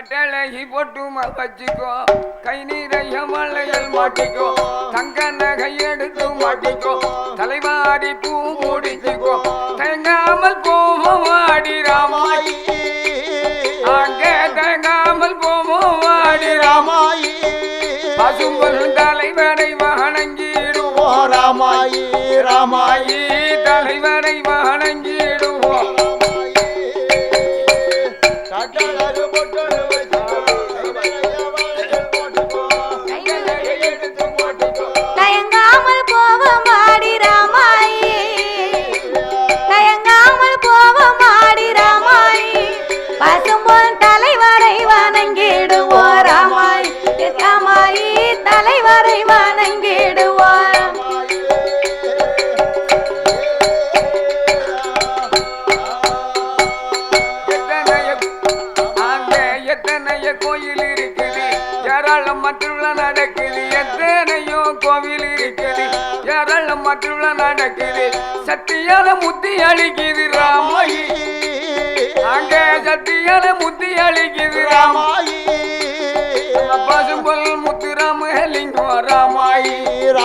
கட்டழகி போட்டு வச்சுக்கோ கை நீரைய மலையில் மாட்டிக்கோ. தங்க நகை எடுத்து மாட்டிக்கோ. தலைவாரி பூ முடிச்சுக்கோ. தேங்காமல் போவோம் வாடி ராமாயி அங்கே தேங்காமல் போவோம் வாடி ராமா ராமாயி பசும்பொல் தலைவரை வணங்கிடுவோம். ராமாயி ராமாயி ராமாயி. தலைவரை வணங்கிடுவோம். தலைவரை கோயில் இருக்குது. ஏராளம் மற்றுள்ள நடக்குது. எத்தனையோ கோவில் இருக்குது. ஏராளம் மற்றுள்ள நடக்குது. சத்தியான முத்தி அழிக்குது ராமாயி. அங்கே சத்தியான முத்தி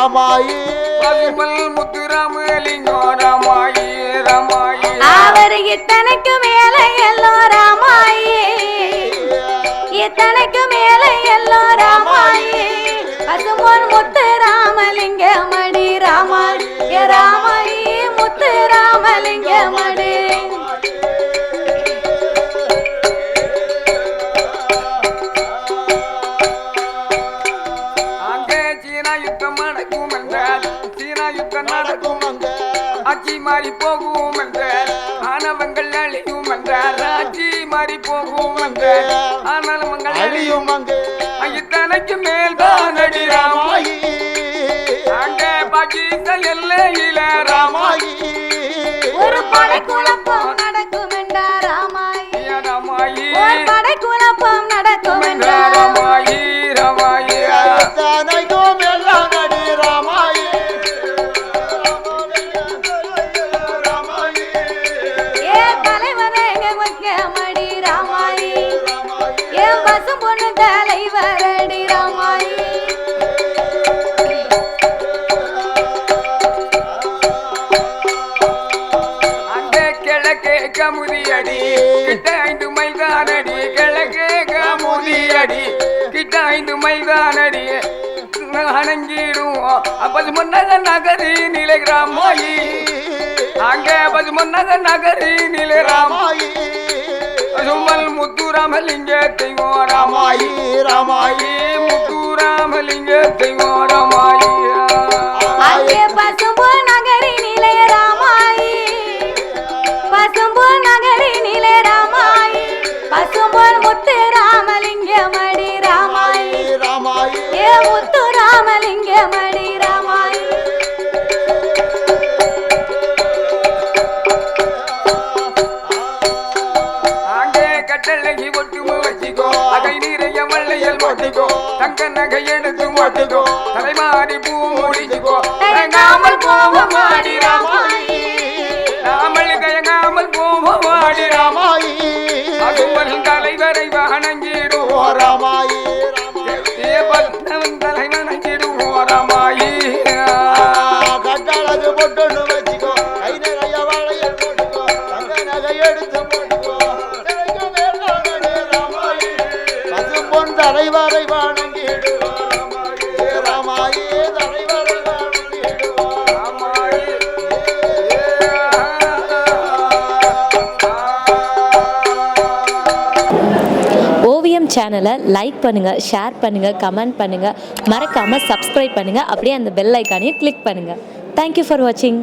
ராமாயி பசும்பல் முத்துராமலிங்கம் ராமாயி ராமாயி. அவர் இத்தனைக்கு மேல எல்லோ ராமாயி இத்தனைக்கு மேல எல்லோ ராமாயி பசுமோன் முத்து ராமலிங்க மடி ராமாயி ராமாயி யுத்தம் நடக்கும் அங்க ஆட்சி மாறி போகும் என்றால் ஆணவங்கள் அழியும் என்றால் ஆட்சி மாறி போகும் என்றால் ஆணவங்கள் அழியும். அழியும் அங்கே இத்தனைக்கு மேல் தலைவரடி ராமாயி. அங்கே கிழக்கே கமுதி கிட்ட ஐந்து மைதான் கிழக்கே கமுதி கிட்ட ஐந்து மைதான் அணங்கிடுவோம். அப்பது முன்னக நகரி நிலை ராமாயி. அங்கே பது நகரி நிலை ராமாயி. சுமல் முத்துராமலிங்க தெய்வம் ராமாயி ராமாயி முத்துராமலிங்க தெய்வம் ராமாயி பசும்பு நகரி நிலை ராமாயி. பசும்பு நகரி நிலை ராமாயி. பசும்பொன் முத்து ராமலிங்க மடி ராமாயி ராமாயி. ஏ முத்து ராமலிங்க மடி கட்டழகி ஒட்டுமோ வச்சிக்கோ. அகை நிறைய வள்ளையல் மாட்டிக்கோ. தங்க நகை எடுத்து மாட்டிக்கோ. தலைமாறி பூ முடிச்சுக்கோ தயங்காமல் போவோம் ஆடி ராமாயி. நாமல் தயங்காமல் போவோம் ஆடி ராமாயி. அதுமல் தலைவரை வணங்கி தலைவரை வணங்கிடுவோ தலைவரை ஓவியம் சேனலை லைக் பண்ணுங்கள் ஷேர் பண்ணுங்கள் கமெண்ட் பண்ணுங்கள் மறக்காமல் சப்ஸ்கிரைப் பண்ணுங்கள் அப்படியே அந்த பெல் ஐக்கானையும் கிளிக் பண்ணுங்கள் தேங்க்யூ ஃபார் வாட்சிங்